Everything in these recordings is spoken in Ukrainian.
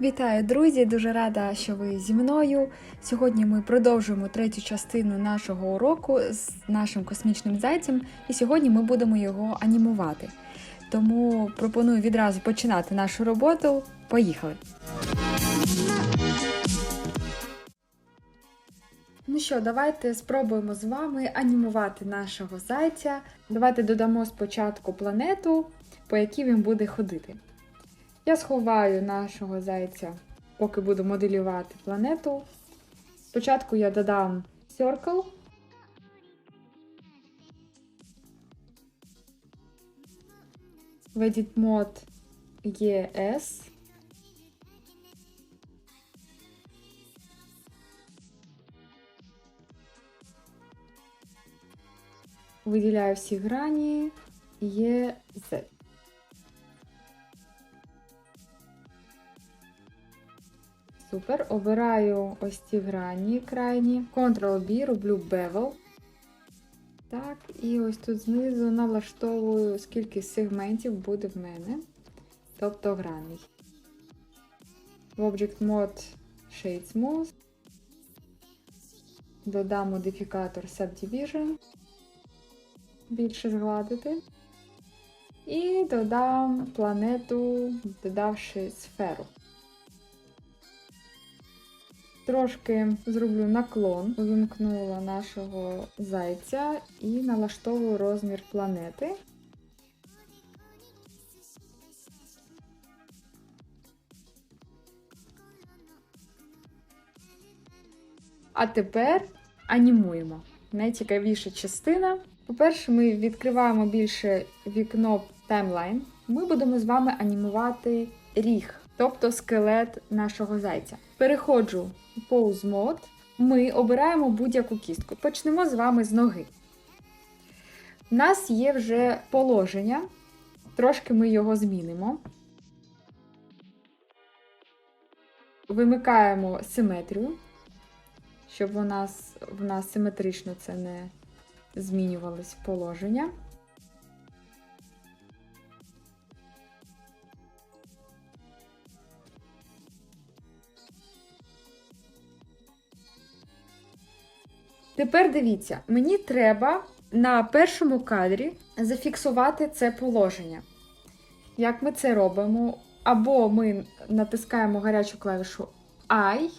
Вітаю, друзі! Дуже рада, що ви зі мною. Сьогодні ми продовжуємо третю частину нашого уроку з нашим космічним зайцем, і сьогодні ми будемо його анімувати. Тому пропоную відразу починати нашу роботу. Поїхали! Ну що, давайте спробуємо з вами анімувати нашого зайця. Давайте додамо спочатку планету, по якій він буде ходити. Я сховаю нашого зайця, поки буду моделювати планету. Спочатку я додам Circle. В Edit Mode ES. Виділяю всі грані EZ. Супер. Обираю ось ці грані крайні. Ctrl-B, роблю bevel. Так, і ось тут знизу налаштовую, скільки сегментів буде в мене. Тобто граней. В Object Mode Shade Smooth. Додам модифікатор Subdivision. Більше згладити. І додам планету, додавши сферу. Трошки зроблю наклон, увімкнула нашого зайця і налаштовую розмір планети. А тепер анімуємо. Найцікавіша частина. По-перше, ми відкриваємо більше вікно таймлайн. Ми будемо з вами анімувати ріг, тобто скелет нашого зайця. Переходжу Pose Mode. Ми обираємо будь-яку кістку. Почнемо з вами з ноги. У нас є вже положення, трошки ми його змінимо. Вимикаємо симетрію, щоб у нас, в нас симетрично це не змінювалось положення. Тепер дивіться, мені треба на першому кадрі зафіксувати це положення. Як ми це робимо? Або ми натискаємо гарячу клавішу I,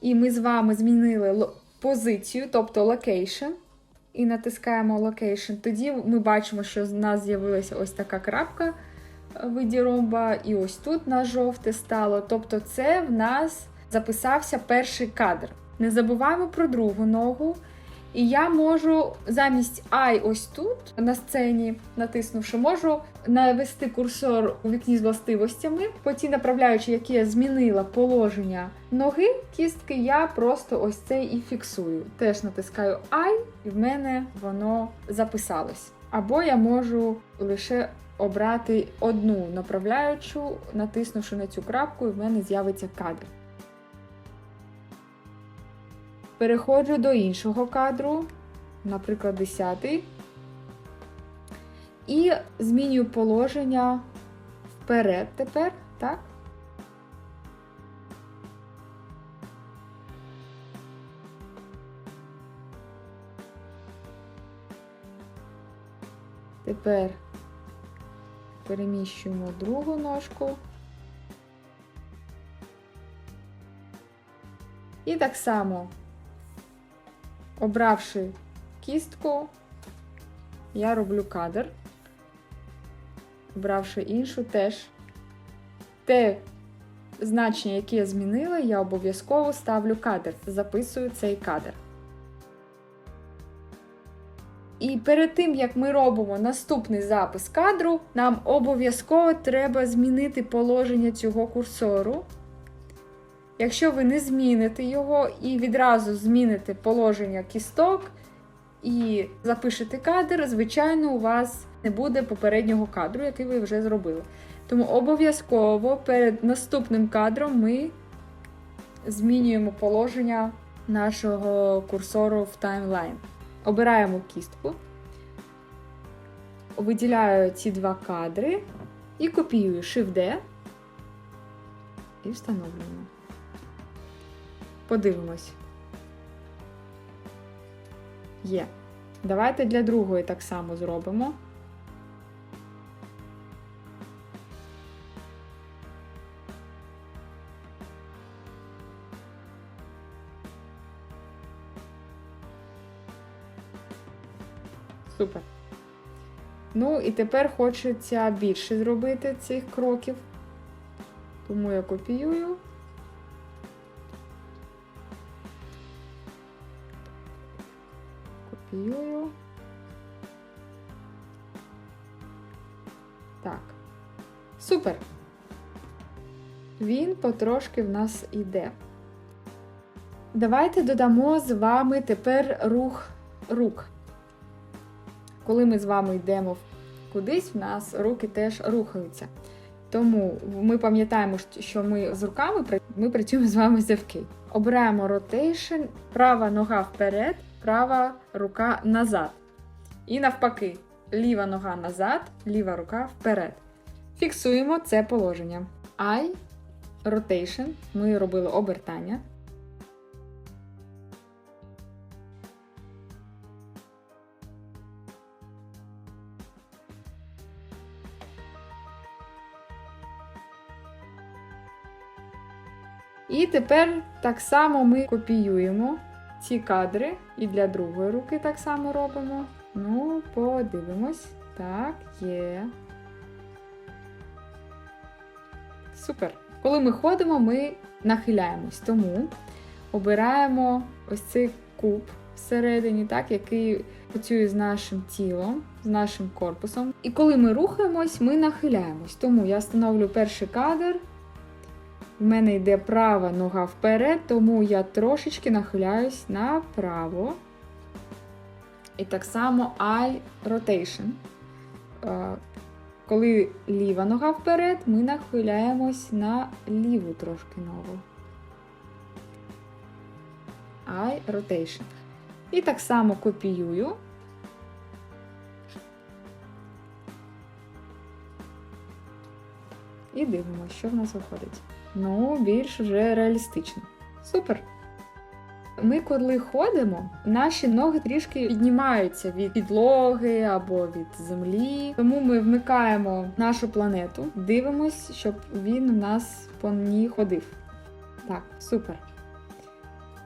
і ми з вами змінили позицію, тобто location, і натискаємо location. Тоді ми бачимо, що в нас з'явилася ось така крапка в виді ромба, і ось тут на жовте стало. Тобто, це в нас записався перший кадр. Не забуваємо про другу ногу. І я можу замість I ось тут на сцені, натиснувши, можу навести курсор у вікні з властивостями. По тій направляючи, які я змінила положення ноги, кістки, я просто ось це і фіксую. Теж натискаю I, і в мене воно записалось. Або я можу лише обрати одну направляючу, натиснувши на цю крапку, і в мене з'явиться кадр. Переходжу до іншого кадру, наприклад, 10. І змінюю положення вперед тепер, так? Тепер переміщуємо другу ножку. І так само Обравши кістку, я роблю кадр. Обравши іншу теж. Те значення, яке я змінила, я обов'язково ставлю кадр. Записую цей кадр. І перед тим, як ми робимо наступний запис кадру, нам обов'язково треба змінити положення цього курсору. Якщо ви не зміните його і відразу зміните положення кісток і запишете кадр, звичайно, у вас не буде попереднього кадру, який ви вже зробили. Тому обов'язково перед наступним кадром ми змінюємо положення нашого курсору в таймлайн. Обираємо кістку, виділяю ці два кадри і копіюю Shift-D. І встановлюємо. Подивимось. Є. Давайте для другої так само зробимо. Супер. Ну, і тепер хочеться більше зробити цих кроків. Тому я копіюю. Копіюю. Так. Супер. Він потрошки в нас іде. Давайте додамо з вами тепер рух рук. Коли ми з вами йдемо кудись, в нас руки теж рухаються. Тому ми пам'ятаємо, що ми з руками ми працюємо з вами завки. Обираємо rotation, права нога вперед, права рука назад. І навпаки, ліва нога назад, ліва рука вперед. Фіксуємо це положення. I, rotation, ми робили обертання. І тепер так само ми копіюємо ці кадри і для другої руки так само робимо. Ну, подивимось. Так, є. Супер. Коли ми ходимо, ми нахиляємось. Тому обираємо ось цей куб всередині, так, який працює з нашим тілом, з нашим корпусом. І коли ми рухаємось, ми нахиляємось. Тому я встановлю перший кадр. У мене йде права нога вперед, тому я трошечки нахиляюсь направо. І так само eye rotation. Е, Коли ліва нога вперед, ми нахиляємось на ліву трошки ногу. Eye rotation. І так само копіюю. І дивимося, що в нас виходить. Ну, більш вже реалістично. Супер! Ми, коли ходимо, наші ноги трішки піднімаються від підлоги або від землі. Тому ми вмикаємо нашу планету, дивимось, щоб він у нас по ній ходив. Так, супер.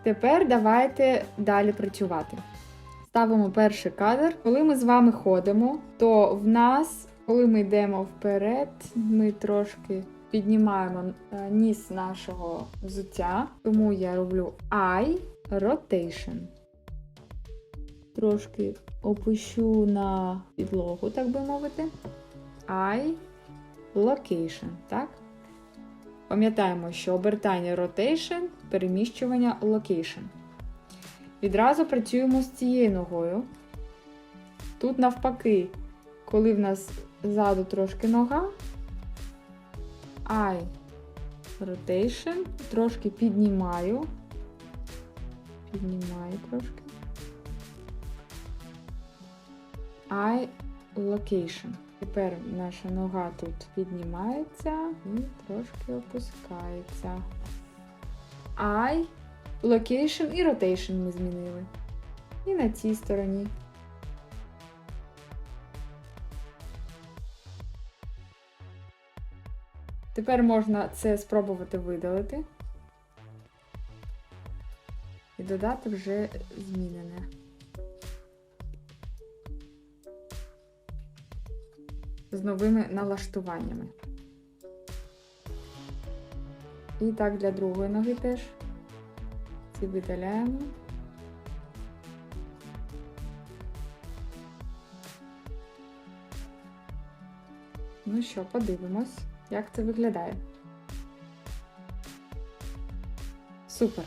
Тепер давайте далі працювати. Ставимо перший кадр. Коли ми з вами ходимо, то в нас, коли ми йдемо вперед, ми трошки піднімаємо е, ніс нашого взуття. Тому я роблю I rotation. Трошки опущу на підлогу, так би мовити. I location, так? Пам'ятаємо, що обертання rotation, переміщування location. Відразу працюємо з цією ногою. Тут навпаки, коли в нас ззаду трошки нога, I rotation, трошки піднімаю. Піднімаю трошки. I location. Тепер наша нога тут піднімається і трошки опускається. I location і rotation ми змінили. І на цій стороні. Тепер можна це спробувати видалити і додати вже змінене. З новими налаштуваннями. І так для другої ноги теж. Ці видаляємо. Ну що, подивимось, як це виглядає. Супер.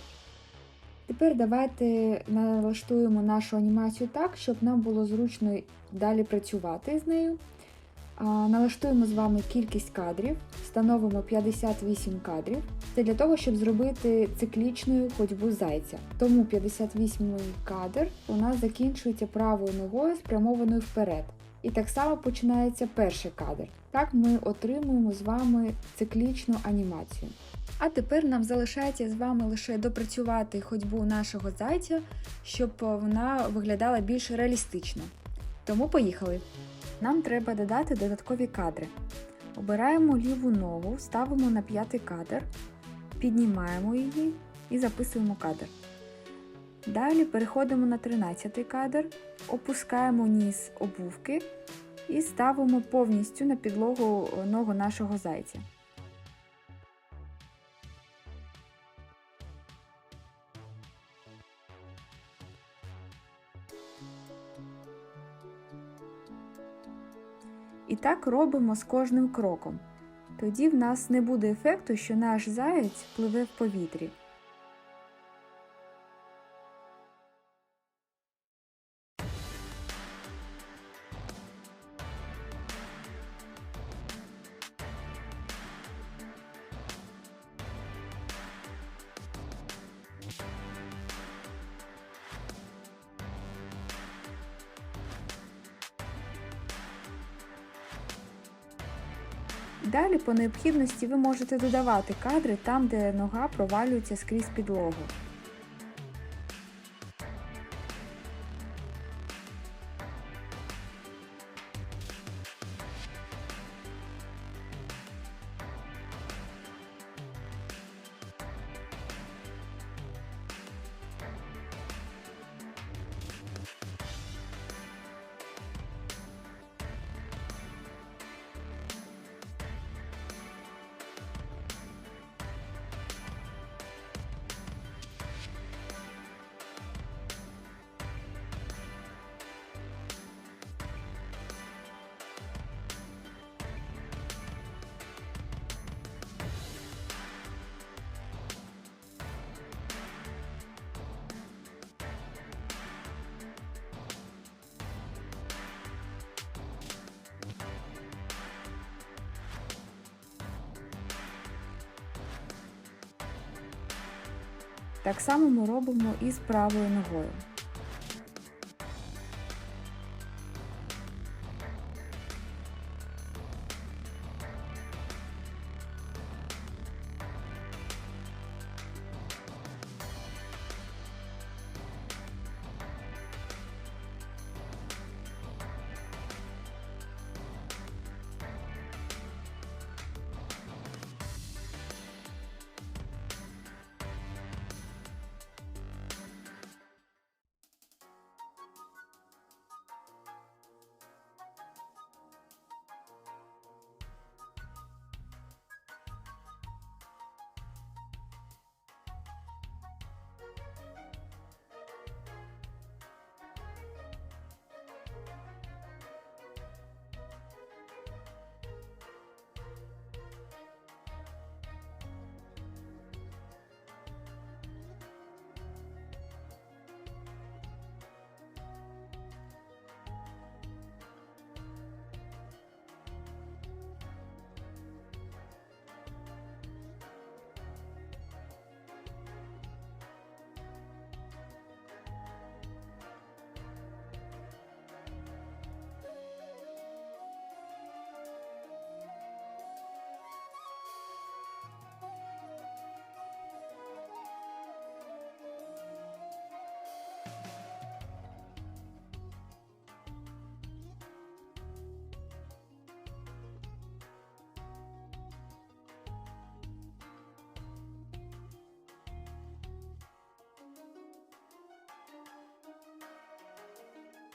Тепер давайте налаштуємо нашу анімацію так, щоб нам було зручно далі працювати з нею. Налаштуємо з вами кількість кадрів, встановимо 58 кадрів. Це для того, щоб зробити циклічною ходьбу зайця. Тому 58 кадр у нас закінчується правою ногою спрямованою вперед. І так само починається перший кадр. Так ми отримуємо з вами циклічну анімацію. А тепер нам залишається з вами лише допрацювати ходьбу нашого зайця, щоб вона виглядала більш реалістично. Тому поїхали! Нам треба додати додаткові кадри. Обираємо ліву ногу, ставимо на п'ятий кадр, піднімаємо її і записуємо кадр. Далі переходимо на 13 кадр, опускаємо ніс обувки і ставимо повністю на підлогу ногу нашого зайця. І так робимо з кожним кроком. Тоді в нас не буде ефекту, що наш заєць пливе в повітрі. Далі, по необхідності, ви можете додавати кадри там, де нога провалюється скрізь підлогу. Так само ми робимо і з правою ногою.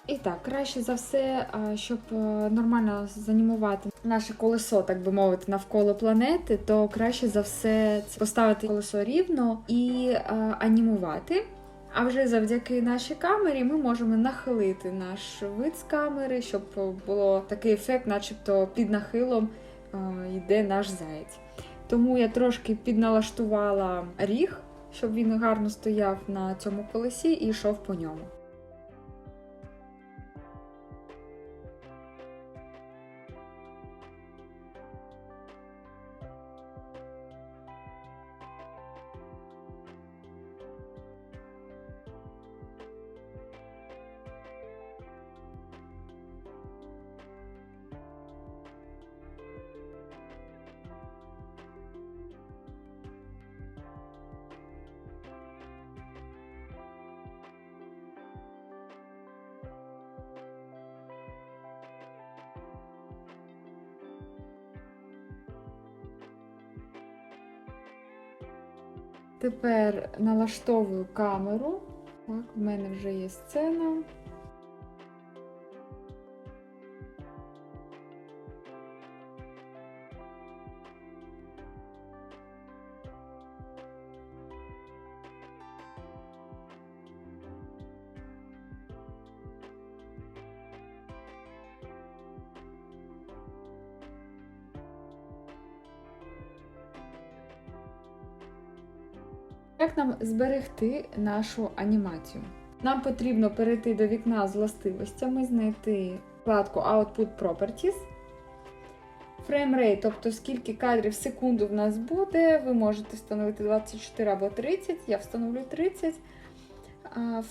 І так, краще за все, щоб е, нормально занімувати наше колесо, так би мовити, навколо планети, то краще за все поставити колесо рівно і анімувати. А вже завдяки нашій камері ми можемо нахилити наш вид з камери, щоб було такий ефект, начебто під нахилом йде наш заєць. Тому я трошки підналаштувала ріг, щоб він гарно стояв на цьому колесі і йшов по ньому. Тепер налаштовую камеру. Так, в мене вже є сцена. Як нам зберегти нашу анімацію? Нам потрібно перейти до вікна з властивостями, знайти вкладку Output Properties. Фреймрейт, тобто скільки кадрів в секунду в нас буде, ви можете встановити 24 або 30, я встановлю 30.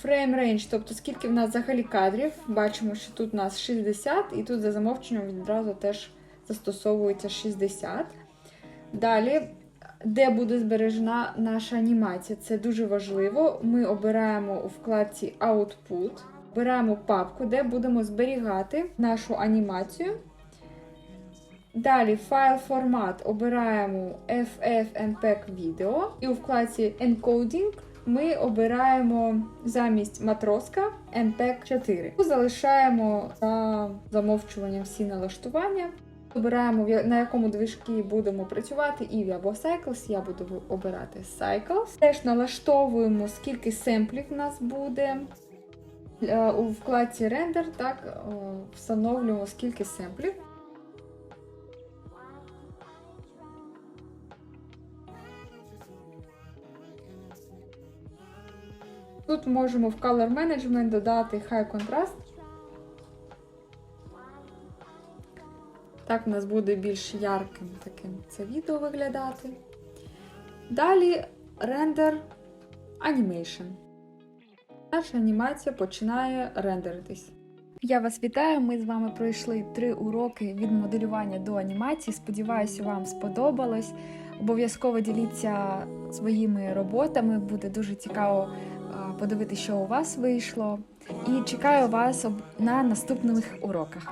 Frame range, тобто скільки в нас взагалі кадрів. Бачимо, що тут у нас 60, і тут за замовченням відразу теж застосовується 60. Далі де буде збережена наша анімація. Це дуже важливо. Ми обираємо у вкладці Output, обираємо папку, де будемо зберігати нашу анімацію. Далі файл формат обираємо FFmpeg Video. І у вкладці Encoding ми обираємо замість матроска MPEG 4. Залишаємо за замовчуванням всі налаштування. Обираємо, на якому движки будемо працювати, Eevee або Cycles. Я буду обирати Cycles. Теж налаштовуємо, скільки семплів в нас буде. Е, У вкладці Render так, е, встановлюємо скільки семплів. Тут можемо в Color Management додати High Contrast. Так у нас буде більш ярким таким це відео виглядати. Далі рендер Animation. Наша анімація починає рендеритись. Я вас вітаю! Ми з вами пройшли три уроки від моделювання до анімації. Сподіваюся, вам сподобалось. Обов'язково діліться своїми роботами, буде дуже цікаво подивитися, що у вас вийшло. І чекаю вас на наступних уроках.